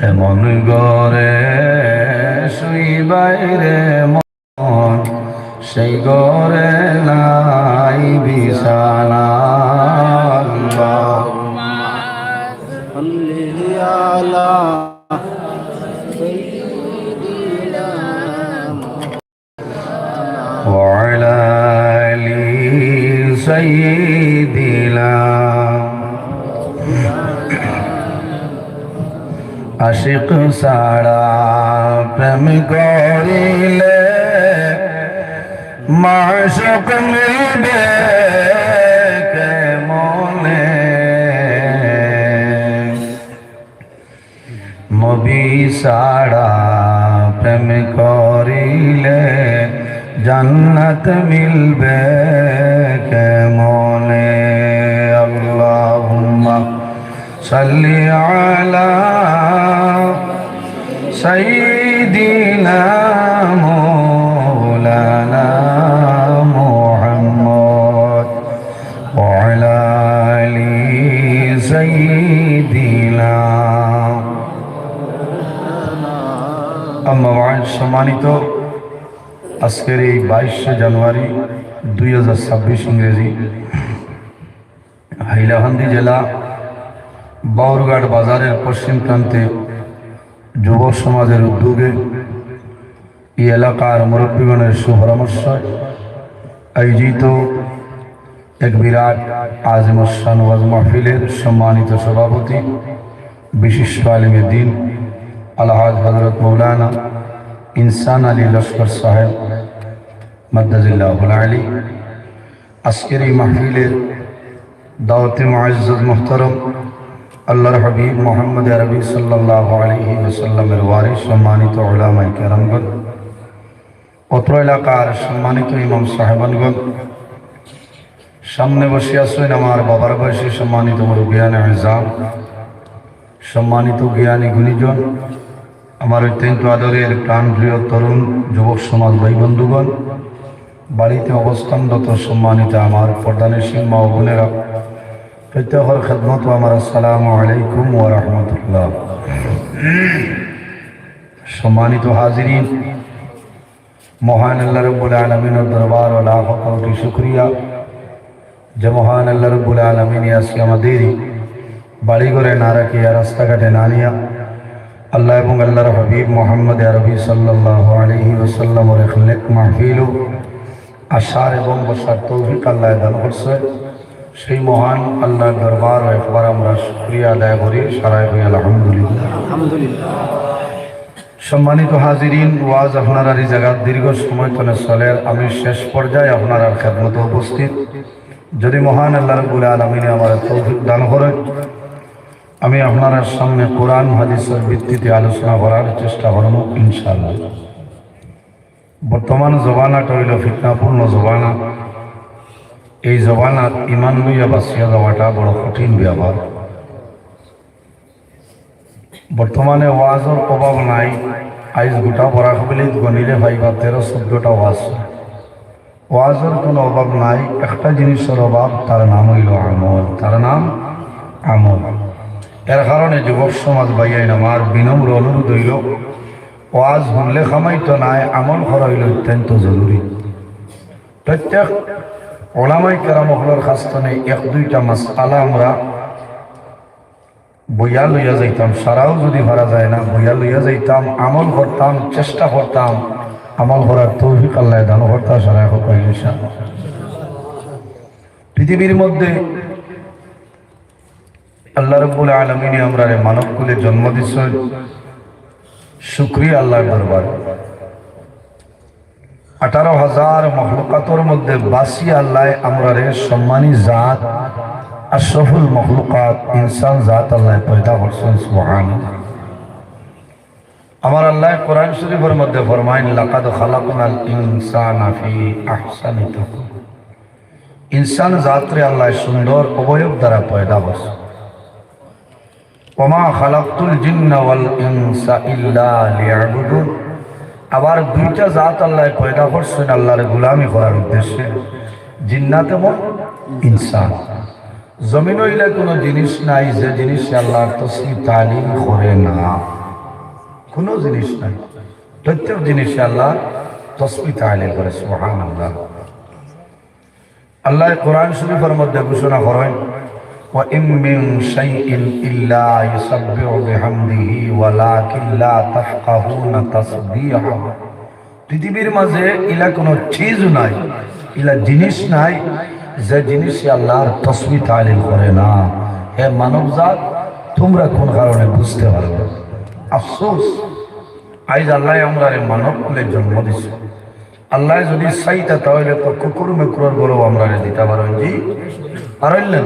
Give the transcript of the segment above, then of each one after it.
এমন গরে শুই বাইরে মন সেই গরে নাই বিছানা صل على وعلى آل سيدنا আশিক সারা প্রেম করিলে মাসক মিলবে কেমনে নবী সারা প্রেম করিলে জান্নাত মিলবে কেমনে আল্লাহুম্মা সাল্লি আলা সাইয়্যিদিনা মাওলানা মুহাম্মদ ওয়া আলা আলি সাইয়্যিদিনা আম্মা সম্মানিত আজকের এই বাইশে জানুয়ারি দুই হাজার ছাব্বিশ ইংরেজি হাইলাকান্দি জেলা বাউরঘাট বাজারের পশ্চিম প্রান্তে যুব সমাজের উদ্যোগে এই এলাকার মুরব্বীগণের সুপরামর্শ, আয়োজিত এক বিরাট আজমসান ওয়াজ মাহফিলের সম্মানিত সভাপতি, বিশিষ্ট আলিমের দিন, আলহাজ হজরত মৌলানা ইনসান আলী লস্কর সাহেব। মদ্দাজিল্লাহ আলী আজকের এই মাহফিলের দাওয়াতে মুআজ্জাজ মুহতারম, আল্লাহর হাবিব মোহাম্মদ আরবি সাল্লাহ আলহি ওসাল্লামের ওয়ারিস, সম্মানিত ওলামাই কেরামগণ, অত্র এলাকার সম্মানিত ইমাম সাহেবানগণ, সামনে বসে আসবেন আমার বাবার বয়সে সম্মানিত মুরব্বিয়ান আজাম সম্মানিত জ্ঞানী গুণীজন, আমার অত্যন্ত আদরের প্রাণপ্রিয় তরুণ যুবক সমাজ ভাই বন্ধুগণ বাড়িতে অবস্থানরত সম্মানিত আমার প্রধানের সিং মা ও বোনেরা, প্রত্যেকের খেদমত আমার আসসালামু আলাইকুম ও রহমতুল্লাহ। সম্মানিত হাজিরিন, মহান আল্লাহ রব্বুল আলমিনের দরবার ও লাখ কোটি শুক্রিয়া। যে মহান আল্লাহ রব্বুল আলমিন আজকে আমাদেরই বাড়িঘরে না রাখিয়া রাস্তাঘাটে না নিয়া আল্লাহ এবং আল্লাহর হাবিব মোহাম্মদ আরবি সাল্লাহ আলহি ওসাল্লামর এক মাহফিল আশার এবং বসার তৌফিক আল্লাহ দান করছে। সেই মহান আল্লাহর দরবার একবার আমরা শুক্রিয়া আদায় করি। সারাই হই আলহামদুলিল্লাহ। সম্মানিত হাজিরিন ওয়াজ আপনারা এই জায়গার দীর্ঘ সময় তনে চলে আমি শেষ পর্যায়ে আপনার আর খেদমত উপস্থিত। যদি মহান আল্লাহ রবুল আলমিনে আমার তৌফিক দান করেন আমি আপনার সামনে কোরআন হাদিসের ভিত্তিতে আলোচনা করার চেষ্টা করব ইনশাআল্লাহ। বর্তমান জবানাটা হইল ফিতনাপূর্ণ জবানা। এই জবানাত ইমান লইয়া বাঁচিয়া যাওয়াটা বড় কঠিন ব্যাপার বর্তমানে ওয়াজর অভাব নাই। আইজ গোটা পড়া বলে গণিলে ভাইবা তেরো চোদ্দটা ওয়াজ। ওয়াজের কোনো অভাব নাই, একটা জিনিসের অভাব তার নাম হইল আমল। তার নাম আমল। এর কারণে যুবক সমাজ বাইয়াইন আমার বিনম্র অনুরোধ হইল ওয়াজ শুনলে খামাইতো নাই, আমল করা হইল অত্যন্ত জরুরি। প্রত্যেক ওলামাই কেরামহলের খাস্তনে এক দুইটা মাস আলা আমরা বইয়া লইয়া যাইতাম। সারাও যদি ভরা যায় না, বইয়া লইয়া যাইতাম, আমল করতাম, চেষ্টা করতাম, আমল করার তৌফিক আল্লাহ দান করতা, সারা এখন পৃথিবীর মধ্যে আল্লাহ রব্বুল আলমিনী আমরা মানব জন্ম দিচ্ছ শুক্রিয়া আল্লাহর দরবার। আঠারো হাজার মহলকাতর মধ্যে বাসি আল্লাহ আমরা সম্মানী জাত আর সফল মখলুকাত ইনসান জাত আল্লাহ পয়দা করছেন সুবহান আমার আল্লাহ কোরআন শরীফের মধ্যে ফরমাইন লাকাদ খালাকুনাল ইনসানা ফি আহসানি ইনসান জাতরে আল্লাহ সুন্দর অবয়ব দ্বারা পয়দা করছে আবার দুইটা জাত আল্লাহ পয়দা করছেন, আল্লাহর গুলামি করার উদ্দেশ্যে। জিন্নাত এবং ইনসান। জমিন হইলে কোনো জিনিস নাই, যে জিনিস আল্লাহর তসবি তালিম করে না। কোনো জিনিস নাই। প্রত্যেক জিনিস আল্লাহ তসবি তালিম করে আল্লাহ আল্লাহ কোরআন শরীফের মধ্যে ঘোষণা করেন وإن من شيء إلا يسبح بحمده ولكن لا تفقهون تسبيحه পৃথিবীর মাঝে ইলা কোনো চিজ নাই ইলা জিনিস নাই যে জিনিস আল্লাহর তসবি তালিল করে না হে মানবজাত তোমরা কোন কারণে বুঝতে পারবে আফসোস আইজ আল্লাহ আমরা মানব কুলে জন্ম দিছে আল্লাহ যদি চাইতা তাহলে তো কুকুর মেকুরের গরু আমরা দিতে পারেন জি পারলেন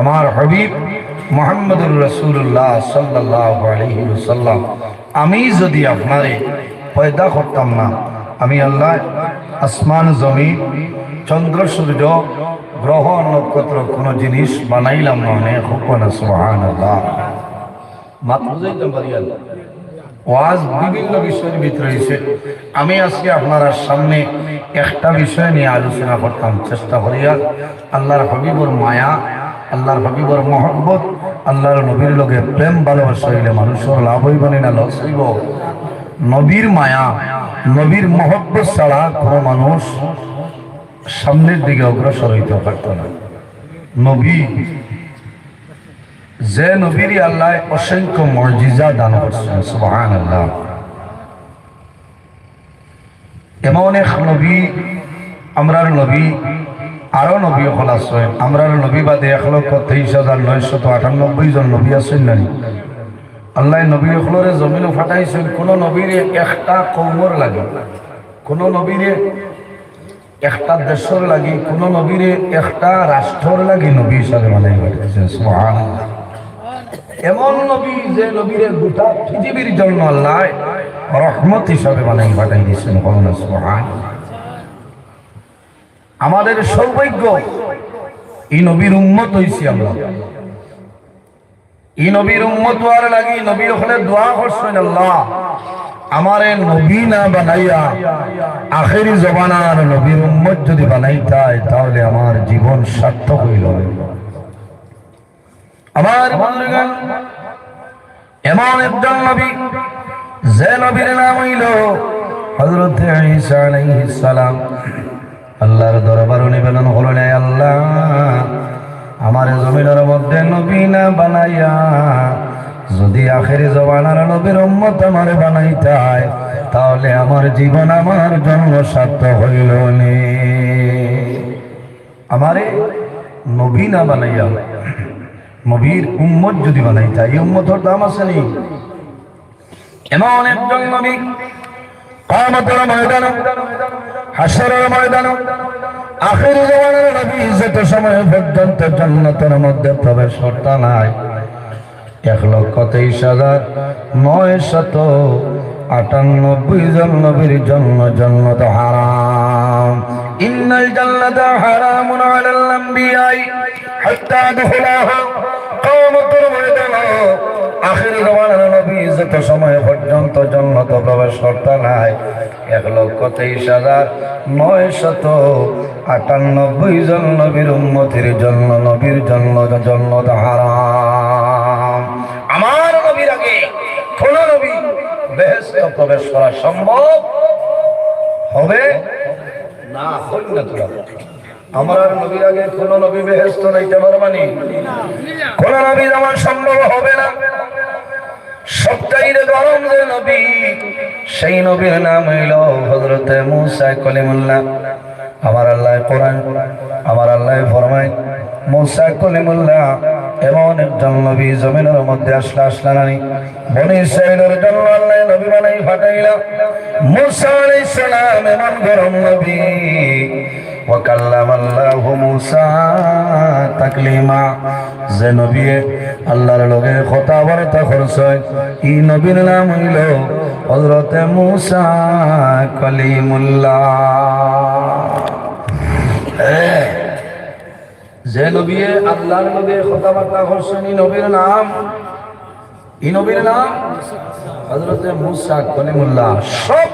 আমার হাবিব মোহাম্মদুর রসুল্লাহ সাল্লাহ আমি যদি আপনারে পয়দা করতাম না, আমি আল্লাহ আসমান জমি চন্দ্র, সূর্য, গ্রহ, নক্ষত্র, কোনো জিনিস বানাইলাম না, অনেক হুকনা সুহান ওয়াজ বিভিন্ন বিষয়ের ভিতরে রয়েছে আমি আজকে আপনার সামনে একটা বিষয় নিয়ে আলোচনা করতাম। চেষ্টা করিয়া আল্লাহর হবিবর মায়া আল্লাহর হবিবর মহব্বত, আল্লাহর নবীর লোকে প্রেম, ভালোবাসা হইলে মানুষের লাভ হইব না লস হইব। নবীর মায়া, নবীর মহব্বত ছাড়া কোনো মানুষ সামনের দিকে অগ্রসর হইতে পারত না। নবী, যে নবীর আল্লাহ অসংখ্য মর্জিজা দান করছেন সুবহান আল্লাহ এমন এক নবী, আমরার নবী আরও নবী হল আছে। আমরার নবী বাদে এক লক্ষ তেইশ হাজার নয়শত আটানব্বই জন নবী আছেন নারী আল্লাহ নবী হলরে জমিনও ফাটাইছেন, কোন নবীরে একটা কৌমর লাগে। কোন নবীরে একটা দেশের লাগি, কোন নবীরে একটা রাষ্ট্রর লাগি নবী হিসাবে মানে এমন নবী যে নবীরে গোটা পৃথিবীর জন্য আল্লাহ রহমত হিসাবে বানাই পাঠাই দিয়েছেন করোনা সুহান আমাদের সৌভাগ্য, এই নবীর উন্মত হয়েছি আমরা। এই নবীর উন্মত হওয়ার লাগি নবী ওখানে দোয়া করছেন আল্লাহ। আমারে নবী না বানাইয়া আখেরি জবানার নবীর উম্মত যদি বানাইতাই তাহলে আমার জীবন সার্থক হইল। আমার বন্ধুগণ, এমন একজন নবী, যে নবীর নাম হইল হযরত ঈসা আলাইহিস সালাম। আল্লাহর দরবারে নিবেদন হলেন হে আল্লাহ, আমার জমিনের মধ্যে নবী না বানাইয়া, যদি আখেরি জবানার নবীর উম্মত আমার বানাইতায়, তাহলে আমার জীবন আমার জন্য সার্থক হইল নে। আমারে নবী না বানাইয়া, নবীর উম্মত যদি বানাইতা এই উম্মতর দাম আছে নি? এমন একজন নবী কামতের ময়দান হাসরের ময়দান আখের জমানের নবী যত সময় পর্যন্ত জান্নাতের মধ্যে প্রবেশ করতে নাই এক লক্ষ তেইশ হাজার নয় শত আটানব্বই জন নবীর জন্য জন্নত হারাম ইন্নাল জান্নাত হারামুন আলাল আম্বিয়াই হাত্তা দুখুলাহা কিয়ামতের ময়দানে আখির জমানার নবী যত সময় পর্যন্ত জন্নত প্রবেশ করতে নাই, এক লক্ষ তেইশ হাজার নয় শত আটানব্বই জন নবীর উন্মতির জন্য, নবীর জন্ম জন্নত হারাম। আমার নবীর আগে কোন নবী বেহেস্তে প্রবেশ করা সম্ভব হবে? না, হইল না তোরা আমার কোন নবী বেহেস্ত কোন সম্ভব হবে না। গরম নবী। সেই নবীর নাম হইল আমার আল্লাহ কোরআন, আমার আল্লাহ ফরমায়, মুসা কলিমুল্লাহ এমন একজন নবী জমিনের মধ্যে আসলে আসলে নানি। বনি ইসরাইলের জন্য আল্লাহ নবী বানাই ফাটাইলা। মুসা আলাইহিস সালাম এমন গরম নবী। ওয়াকাল্লাম আল্লাহ মুসা তাকলিমা। যে নবীয়ে আল্লাহর লগে কথাবার্তা করছয় ই নবীর নাম হইল হজরতে মুসা কলিমুল্লাহ। যে নবীয়ে আল্লাহর লগে কথাবার্তা করছেন ই নবীর নাম, ই নবীর নাম হজরতে মুসা কলিমুল্লাহ। সব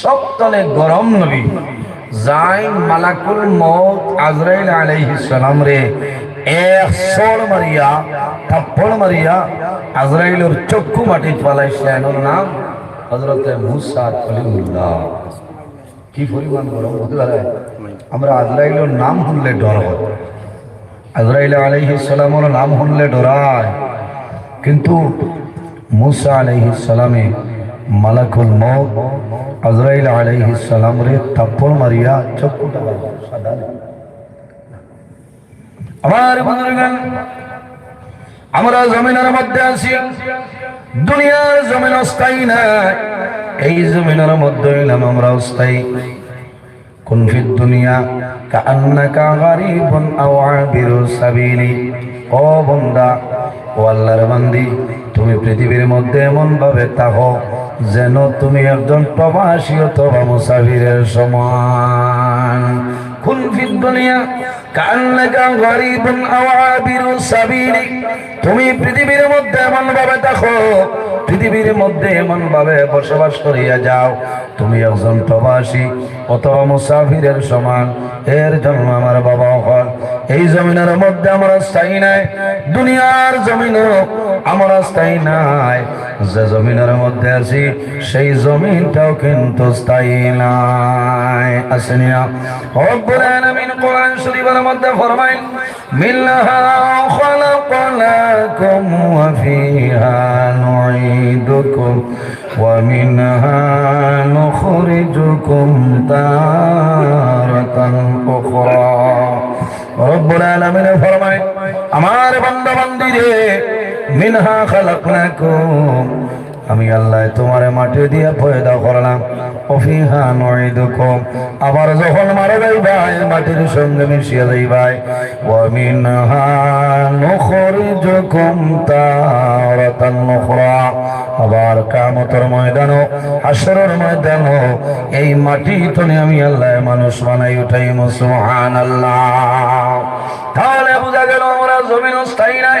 সপ্তনে গরম নবী। যাই মালাকুল মৌত আজরাইল আলাইহিস সালাম রে, এক সর মারিয়া, থাপ্পড় মারিয়া আজরাইলের চক্ষু মাটি পালাইছেন ওর নাম হযরতে মুসা কালিমুল্লাহ কি পরিমাণ গরম হতে আমরা আজরাইলের নাম শুনলে ডর হয় আজরাইল আলাইহিস সালামের নাম শুনলে ডরায়। কিন্তু মুসা আলাইহিস সালামে মালাকুল মৌত আজরাইল আলাইহিস সালাম রে থাপ্পড় মারিয়া চক্ষুটা সাদা আমার বুজুর্গান আমরা জমিনের মধ্যে আছি। দুনিয়ার জমিন অস্থায়ী না এই জমিনের মধ্যে হইলাম আমরা অস্থায়ী। কুন ফিদ দুনিয়া, কাআন্নাকা গারিবুন আও আবিরু সাবিলি। ও বান্দা, ও আল্লাহর বান্দি, তুমি পৃথিবীর মধ্যে এমন ভাবে থাকো যেন তুমি একজন প্রবাসী অথবা মুসাফিরের সমান। কুন ফিদ দুনিয়া সাবিলি। তুমি পৃথিবীর মধ্যে এমন ভাবে থাকো পৃথিবীর মধ্যে এমন ভাবে বসবাস করিয়া যাও। তুমি একজন প্রবাসী অথবা মুসাফিরের সমান। এর জন্য আমার বাবা হল এই জমিনের মধ্যে আমরা স্থায়ী নাই, দুনিয়ার জমিনও আমরা স্থায়ী নাই। যে জমিনের মধ্যে আছি, সেই জমিনটাও কিন্তু স্থায়ী নাই। আসেনি রব্বুল আলামিন কোরআন শরীফের মধ্যে ফরমায়, মিল্লাহা খলাকনাকুম ওয়া ফিহা নুঈদুকুম ওয়া মিনহা নুখরিজুকুম তারাতান উখরা। রব্বুল আলামিন ফরমায় আমার বান্দা বান্দি রে মিনহা খালাকনাকুম আমি আল্লাহ তোমার মাটি দিয়ে পয়দা করলাম। অফিহা নুইদুকুম আবার যখন মারা যাইবাই মাটির সঙ্গে মিশিয়ে যাইবাই ওয়া মিনহা নুখরিজুকুম তারাতান উখরা। আবার কামতের ময়দানও হাসরের ময়দানও, এই মাটি তনে আমি আল্লাহ মানুষ বানাই উঠাই সুবহানাল্লাহ। তাহলে বোঝা গেল আমরা জমিন স্থায়ী নাই।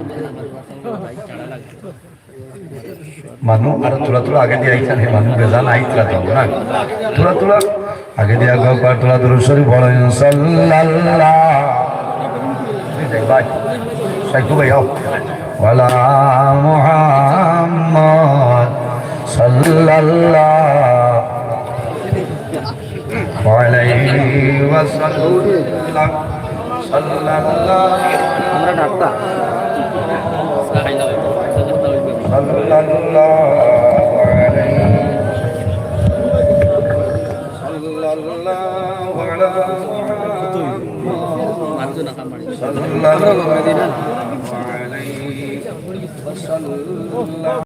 মানুহ আৰু তোলা তোলা আগে দিয়ে আহিছা নে মানুহ বেজান আহিছিলা তো না তোলা তোলা আগে দিয়ে আগৰ পৰা তোলা তোলা চৰি বড় চাল্লাল্লাহ। ভাই সাইকু ভাই আও ওয়ালা মুহাম্মদ সাল্লাল্লাহ আলাইহি সাল্লাল্লাহ আমরা ডাক্তার। صلى الله عليه صلى الله على محمد صلى الله عليه وسلم